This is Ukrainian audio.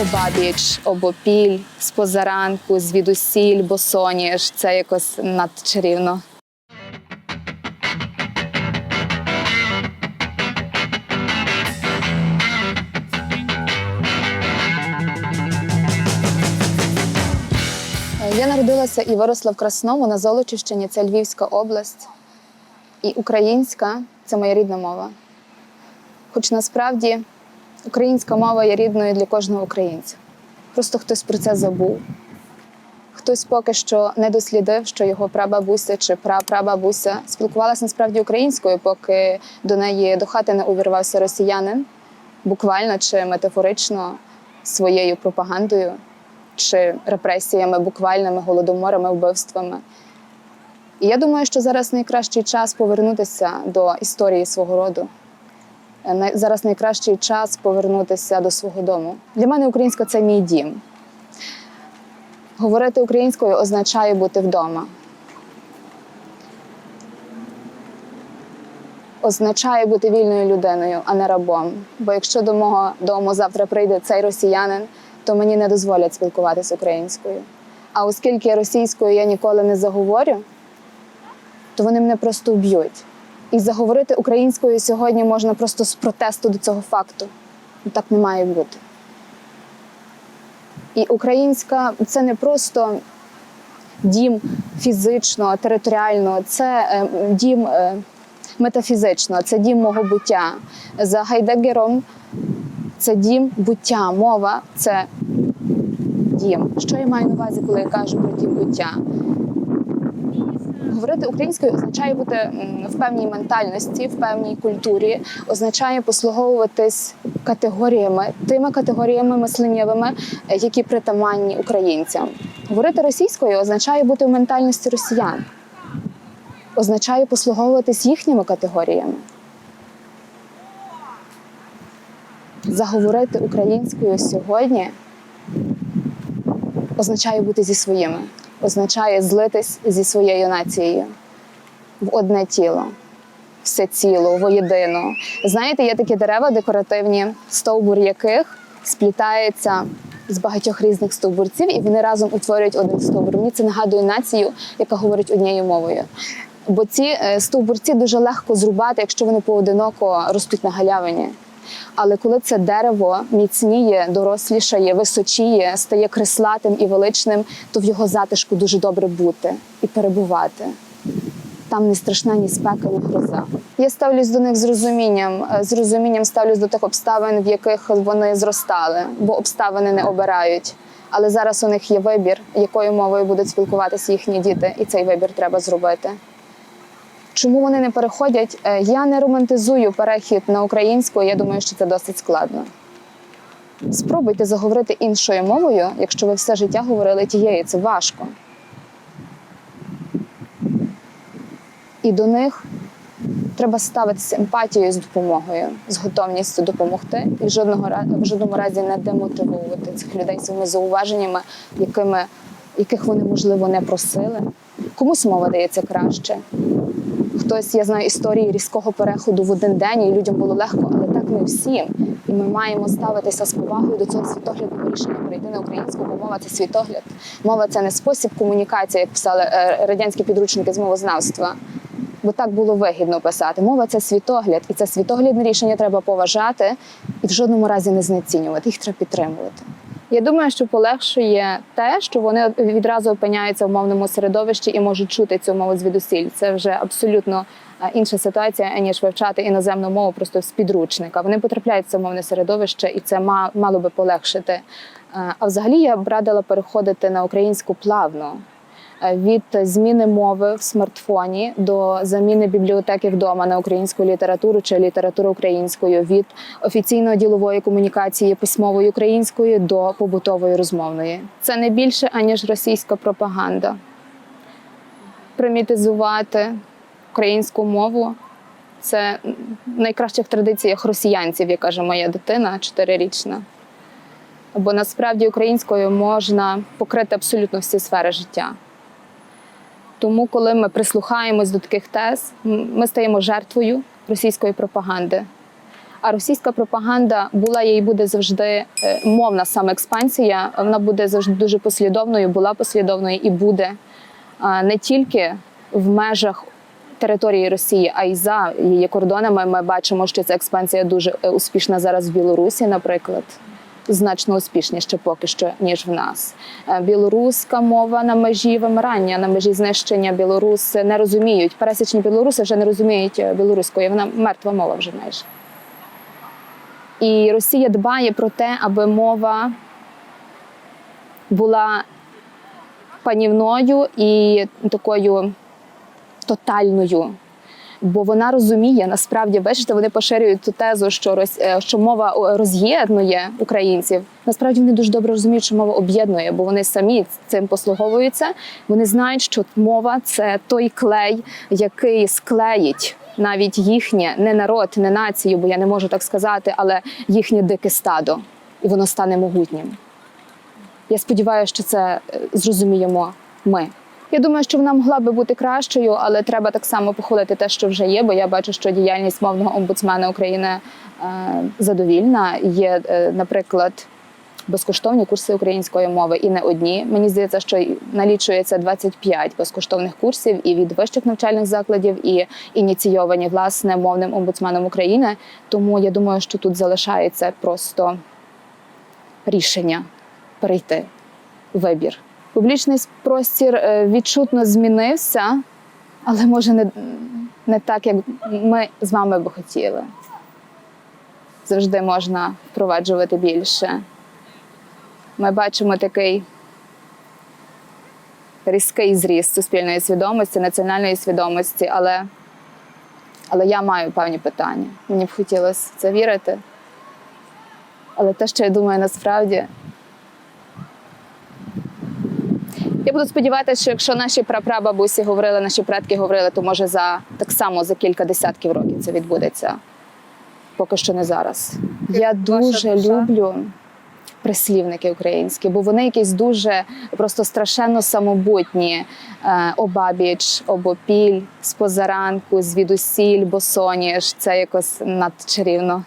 обабіч, обопіль, з позаранку, звідусіль, босоніж. Це якось надчарівно. Я народилася і виросла в Красному на Золочівщині, це Львівська область. І українська це моя рідна мова. Хоч насправді українська мова є рідною для кожного українця. Просто хтось про це забув. Хтось поки що не дослідив, що його прабабуся чи прапрабабуся спілкувалася насправді українською, поки до неї до хати не увірвався росіянин, буквально чи метафорично своєю пропагандою чи репресіями, буквальними голодоморами, вбивствами. І я думаю, що зараз найкращий час повернутися до історії свого роду. Зараз найкращий час повернутися до свого дому. Для мене українська це мій дім. Говорити українською означає бути вдома. Означає бути вільною людиною, а не рабом. Бо якщо до мого дому завтра прийде цей росіянин, то мені не дозволять спілкуватися українською. А оскільки російською я ніколи не заговорю, то вони мене просто вб'ють. І заговорити українською сьогодні можна просто з протесту до цього факту. Ну, Так не має бути. І українська це не просто дім фізично, територіально, це е, дім е, метафізично, це дім мого буття. За Гайдегером це дім буття, мова це дім. Що я маю на увазі, коли я кажу про дім буття? Говорити українською означає бути в певній ментальності, в певній культурі, означає послуговуватись категоріями, тими категоріями мисленнєвими, е, які притаманні українцям. Говорити російською означає бути в ментальності росіян, означає послуговуватись їхніми категоріями. Заговорити українською сьогодні означає бути зі своїми, означає злитись зі своєю нацією в одне тіло, все ціло, воєдино. Знаєте, є такі дерева декоративні, стовбур яких сплітається з багатьох різних стовбурців, і вони разом утворюють один стовбур. Мені це нагадує націю, яка говорить однією мовою. Бо ці е, стовбурці дуже легко зрубати, якщо вони поодиноко ростуть на галявині. Але коли це дерево міцніє, дорослішає, височіє, стає креслатим і величним, то в його затишку дуже добре бути і перебувати. Там не страшна ні спека, ні гроза. Я ставлюсь до них з розумінням. Е, З розумінням ставлюсь до тих обставин, в яких вони зростали, бо обставини не обирають. Але зараз у них є вибір, якою мовою будуть спілкуватися їхні діти, і цей вибір треба зробити. Чому вони не переходять? Е, Я не романтизую перехід на українську. Я думаю, що це досить складно. Спробуйте заговорити іншою мовою, якщо ви все життя говорили тією, це важко. І до них треба ставитися емпатією з допомогою, з готовністю допомогти і жодного в жодному разі не демотивовувати цих людей своїми зауваженнями, якими, яких вони, можливо, не просили. Комусь мова дається краще. Хтось, я знаю, історії різкого переходу в один день, і людям було легко, але так не всім. І ми маємо ставитися з повагою до цього світоглядного рішення перейти на українську, бо мова це світогляд. Мова це не спосіб комунікації, як писали е, радянські підручники з мовознавства. Бо так було вигідно писати. Мова це світогляд, і це світоглядне рішення треба поважати і в жодному разі не знецінювати. Їх треба підтримувати. Я думаю, що полегшує те, що вони відразу опиняються в мовному середовищі і можуть чути цю мову звідусіль. Це вже абсолютно е, інша ситуація, ніж вивчати іноземну мову просто з підручника. Вони потрапляють в це мовне середовище, і це мало би полегшити. Е, А взагалі я б радила переходити на українську плавно. Е, Від зміни мови в смартфоні до заміни бібліотеки вдома на українську літературу чи літературу українською, від офіційної ділової комунікації письмовою українською до побутової розмовної. Це не більше аніж російська пропаганда. Примітизувати українську мову це в найкращих традиціях росіянців, як каже моя дитина, чотирирічна. Бо насправді українською можна покрити абсолютно всі сфери життя. Тому, коли ми прислухаємось до таких тез, ми стаємо жертвою російської пропаганди. А російська пропаганда була і буде завжди е, мовна саме експансія. Вона буде завжди дуже послідовною, була послідовною і буде не тільки в межах території Росії, а й за її кордонами. Ми бачимо, що ця експансія дуже е, успішна зараз в Білорусі, наприклад. Значно успішніше поки що ніж в нас. Е, Білоруська мова на межі вимирання, на межі знищення білоруси не розуміють. Пересічні білоруси вже не розуміють е, білоруської. Вона мертва мова вже майже. І Росія дбає про те, аби мова була панівною і такою тотальною. Бо вона розуміє, насправді, бачите, вони поширюють ту тезу, що роз, е, що мова роз'єднує українців. Насправді вони дуже добре розуміють, що мова об'єднує, бо вони самі цим послуговуються. Вони знають, що мова це той клей, який склеїть навіть їхнє не народ, не націю, бо я не можу так сказати, але їхнє дике стадо, і воно стане могутнім. Я сподіваюся, що це е, зрозуміємо ми. Я думаю, що вона могла би бути кращою, але треба так само похвалити те, що вже є. Бо я бачу, що діяльність мовного омбудсмена України е, задовільна. Є, е, наприклад, безкоштовні курси української мови і не одні. Мені здається, що налічується 25 безкоштовних курсів і від вищих навчальних закладів, і ініційовані власне мовним омбудсменом України. Тому я думаю, що тут залишається просто рішення перейти вибір. Публічний простір е, відчутно змінився, але може не, не так, як ми з вами би хотіли. Завжди можна впроваджувати більше. Ми бачимо такий різкий зріст суспільної свідомості, національної свідомості, але, але я маю певні питання. Мені б хотілося в це вірити. Але те, що я думаю насправді, Я буду сподіватися, що якщо наші прапрабабусі говорили, наші предки говорили, то може за так само за кілька десятків років це відбудеться. Поки що не зараз. Я дуже душа? люблю прислівники українські, бо вони якісь дуже просто страшенно самобутні. Е, обабіч, обопіль, з позаранку, звідусіль, босоніж. Це якось надчарівно.